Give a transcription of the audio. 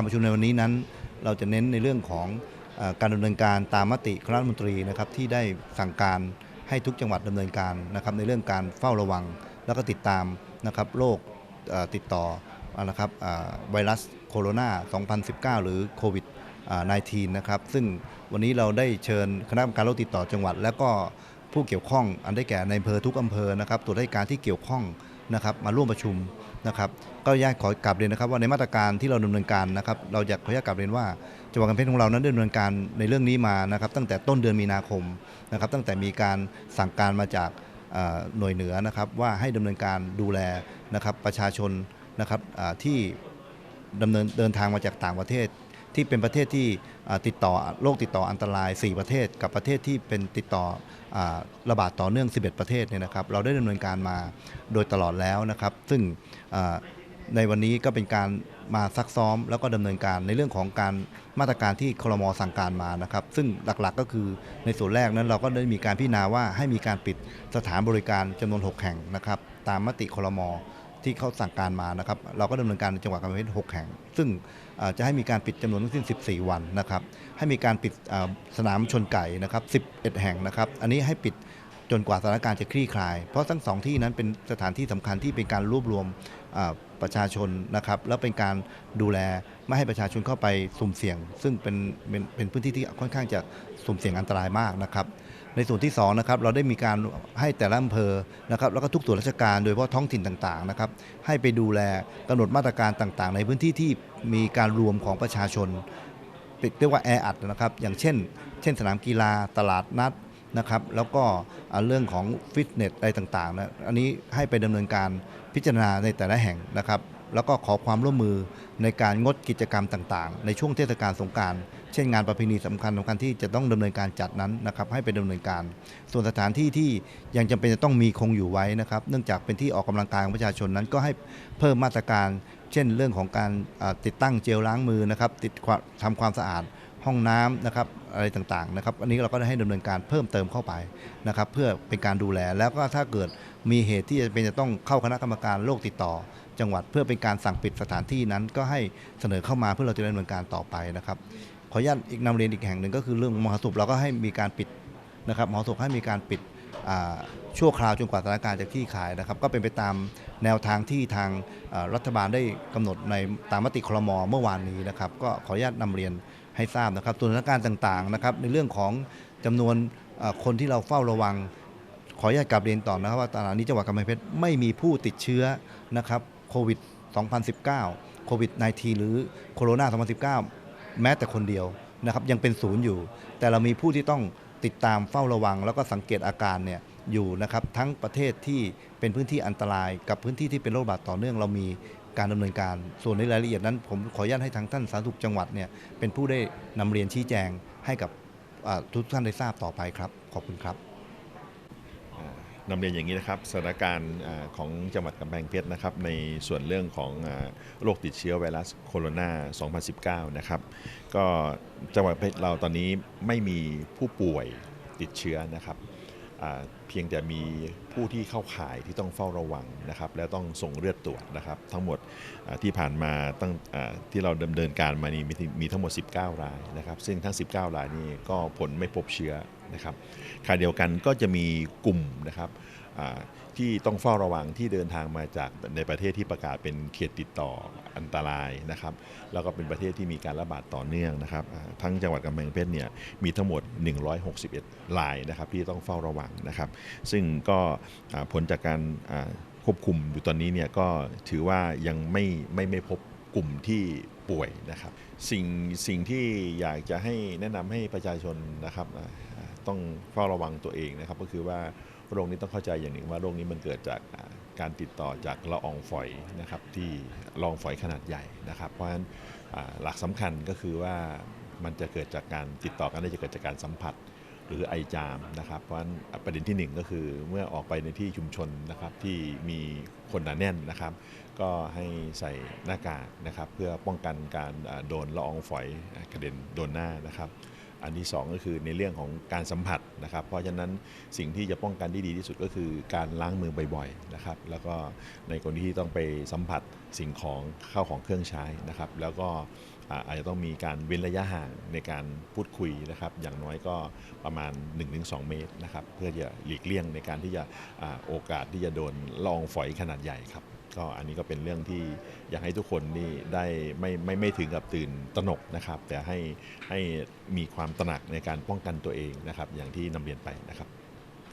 การประชุมในวันนี้นั้น เราจะเน้นในเรื่องของอการดำเนินการตามมติคณะรัฐมนตรีนะครับที่ได้สั่งการให้ทุกจังหวัดดำเนินการนะครับในเรื่องการเฝ้าระวัง แล้วก็ติดตามนะครับโรคติดต่อนะครับไวรัสโคโรนา 2019 หรือโควิด 19 นะครับซึ่งวันนี้เราได้เชิญคณะกรรมการโรคติดต่อจังหวัด และก็ผู้เกี่ยวข้องอันได้แก่ในอำเภอทุกอำเภอนะครับตัวราชการที่เกี่ยวข้องนะครับมาร่วมประชุม นะครับก็อยากขอกลับเรียนนะครับ ว่าในมาตรการที่เราดำเนินการนะครับเราอยากขออนุญาตกลับเรียนว่าจังหวัดกำแพงเพชรของเรานั้นดำเนินการในเรื่องนี้มานะครับตั้งแต่ต้นเดือนมีนาคมนะครับตั้งแต่มีการสั่งการมาจากหน่วยเหนือนะครับว่าให้ดำเนินการดูแลนะครับประชาชนนะครับที่ดำเนินเดินทางมาจากต่างประเทศ ที่เป็นประเทศที่ติดต่อโรคติดต่ออันตราย 4 ประเทศ กับประเทศที่เป็นติดต่ออระบาดต่อเนื่อง 11 ประเทศเนี่ยนะครับเราได้ดำเนินการมาโดยตลอดแล้วนะครับ ซึ่งในวันนี้ก็เป็นการมาซักซ้อมแล้วก็ดำเนินการในเรื่องของการมาตรการที่คลมสั่งการมานะครับ ซึ่งหลักๆก็คือในส่วนแรกนั้นเราก็ได้มีการพิจารณาว่าให้มีการปิดสถานบริการจำนวน 6 แห่งนะครับ ตามมติคลม ที่เขาสั่งการมานะครับ เราก็ดำเนินการในจังหวัดกำแพงเพชร6แห่ง ซึ่งจะให้มีการปิดจำนวนทั้งสิ้น 14 วันนะครับ ให้มีการปิดสนามชนไก่นะครับ 11 แห่งนะครับ อันนี้ให้ปิดจนกว่าสถานการณ์จะคลี่คลาย เพราะทั้งสองที่นั้นเป็นสถานที่สำคัญที่เป็นการรวบรวมประชาชนนะครับ แล้วเป็นการดูแลไม่ให้ประชาชนเข้าไปสุ่มเสี่ยง ซึ่งเป็นเป็นเป็นพื้นที่ที่ค่อนข้างจะสุ่มเสี่ยงอันตรายมากนะครับ ในส่วนที่2นะครับเราได้มีการให้แต่ละอำเภอนะครับแล้วก็ทุกส่วนราชการโดยเฉพาะท้องถิ่นต่างๆนะครับให้ไปดูแลกำหนดมาตรการต่างๆ ในพื้นที่ที่มีการรวมของประชาชนเรียกว่าแออัดนะครับอย่างเช่น เช่น สนามกีฬาตลาดนัดนะครับแล้วก็เรื่องของฟิตเนสอะไรต่างๆนะอันนี้ให้ไปดำเนินการพิจารณาในแต่ละแห่งนะครับ แล้วก็ขอความร่วมมือในการงดกิจกรรมต่างๆ ในช่วงเทศกาลสงกราร เช่นงานประเพณีสำคัญสำคัญที่จะต้องดำเนินการจัดนั้นนะครับให้ไปดำเนินการ ส่วนสถานที่ที่ยังจำเป็นจะต้องมีคงอยู่ไว้นะครับเนื่องจากเป็นที่ออกกำลังกายของประชาชนนั้นก็ให้เพิ่มมาตรการ เช่นเรื่องของการติดตั้งเจลล้างมือนะครับติดความทำความสะอาดห้องน้ำนะครับอะไรต่างๆนะครับอันนี้เราก็ได้ให้ดำเนินการเพิ่มเติมเข้าไปนะครับเพื่อเป็นการดูแลแล้วก็ถ้าเกิดมีเหตุที่จะเป็นจะต้องเข้าคณะกรรมการโรคติดต่อ จังหวัดเพื่อเป็นการสั่งปิดสถานที่นั้นก็ให้เสนอเข้ามาเพื่อเราจะดำเนินการต่อไปนะครับ ขออนุญาตอีกนำเรียนอีกแห่งหนึ่งก็คือเรื่องมหาสมุทรเราก็ให้มีการปิดนะครับมหาสมุทรให้มีการปิดชั่วคราวจนกว่าสถานการณ์จะคลี่คลายนะครับ ก็เป็นไปตามแนวทางที่ทางรัฐบาลได้กำหนดในตามมติครมเมื่อวานนี้นะครับ ก็ขออนุญาตนำเรียนให้ทราบนะครับส่วสถานการณ์ต่างๆนะครับ ในเรื่องของจำนวนคนที่เราเฝ้าระวัง ขออนุญาตกลับเรียนต่อนะครับ ว่าตอนนี้จังหวัดกำแพงเพชรไม่มีผู้ติดเชื้อนะครับโควิด 2019 โควิด -19 หรือโคโรนา2019 แม้แต่คนเดียวนะครับยังเป็นศูนย์อยู่ แต่เรามีผู้ที่ต้องติดตามเฝ้าระวัง แล้วก็สังเกตอาการเนี่ยอยู่นะครับทั้งประเทศที่เป็นพื้นที่อันตราย กับพื้นที่ที่เป็นโรคระบาดต่อเนื่องเรามีการดำเนินการ ส่วนในรายละเอียดนั้น ผมขออนุญาตให้ทางท่านสาธารณสุขจังหวัดเนี่ยเป็นผู้ได้นำเรียนชี้แจงให้กับทุกท่านได้ทราบต่อไปครับ ขอบคุณครับ นำเรียนอย่างนี้นะครับสถานการณ์ของจังหวัดกำแพงเพชรนะครับในส่วนเรื่องของโรคติดเชื้อไวรัสโคโรนา 2019 นะครับก็จังหวัดเพชรเราตอนนี้ไม่มีผู้ป่วยติดเชื้อนะครับ เพียงแต่มีผู้ที่เข้าข่ายที่ต้องเฝ้าระวังนะครับ และต้องส่งเลือดตรวจนะครับ ทั้งหมดที่ผ่านมาตั้งที่เราดำเนินการมานี่มีมีทั้งหมด 19 รายนะครับ ซึ่งทั้ง 19 รายนี้ก็ผลไม่พบเชื้อนะครับขณะเดียวกันก็จะมีกลุ่มนะครับ ที่ต้องเฝ้าระวังที่เดินทางมาจากในประเทศที่ประกาศเป็นเขตติดต่ออันตรายนะครับ แล้วก็เป็นประเทศที่มีการระบาดต่อเนื่องนะครับ ทั้งจังหวัดกำแพงเพชรเนี่ยมีทั้งหมด 161รายนะครับที่ต้องเฝ้าระวังนะครับ ซึ่งก็ผลจากการควบคุมอยู่ตอนนี้เนี่ยก็ถือว่ายังไม่ไม่ไม่พบกลุ่มที่ป่วยนะครับ สิ่งสิ่งที่อยากจะให้แนะนำให้ประชาชนนะครับต้องเฝ้าระวังตัวเองนะครับก็คือว่า โรคนี้ต้องเข้าใจอย่างหนึ่งว่าโรคนี้มันเกิดจากการติดต่อจากละอองฝอยนะครับที่ละอองฝอยขนาดใหญ่นะครับ เพราะฉะนั้นหลักสำคัญก็คือว่ามันจะเกิดจากการติดต่อกันได้จะเกิดจากการสัมผัสหรือไอจามนะครับเพราะฉะนั้นประเด็นที่หนึ่งก็คือเมื่อออกไปในที่ชุมชนนะครับที่มีคนหนาแน่นนะครับ ก็ให้ใส่หน้ากากนะครับ เพื่อป้องกันการโดนละอองฝอยกระเด็นโดนหน้านะครับ อันที่สองก็คือในเรื่องของการสัมผัสนะครับ เพราะฉะนั้นสิ่งที่จะป้องกันที่ดีที่สุดก็คือการล้างมือบ่อยๆนะครับ แล้วก็ในกรณีที่ต้องไปสัมผัสสิ่งของเข้าของเครื่องใช้นะครับ แล้วก็อาจจะต้องมีการเว้นระยะห่างในการพูดคุยนะครับ อย่างน้อยก็ประมาณ 1-2 เมตรนะครับ เพื่อจะหลีกเลี่ยงในการที่จะอาโอกาสที่จะโดนละอองฝอยขนาดใหญ่ครับ ก็อันนี้ก็เป็นเรื่องที่อยากให้ทุกคนนี่ได้ไม่ไม่ไม่ถึงกับตื่นตระหนกนะครับ แต่ให้ให้มีความตระหนักในการป้องกันตัวเองนะครับ อย่างที่นำเรียนไปนะครับ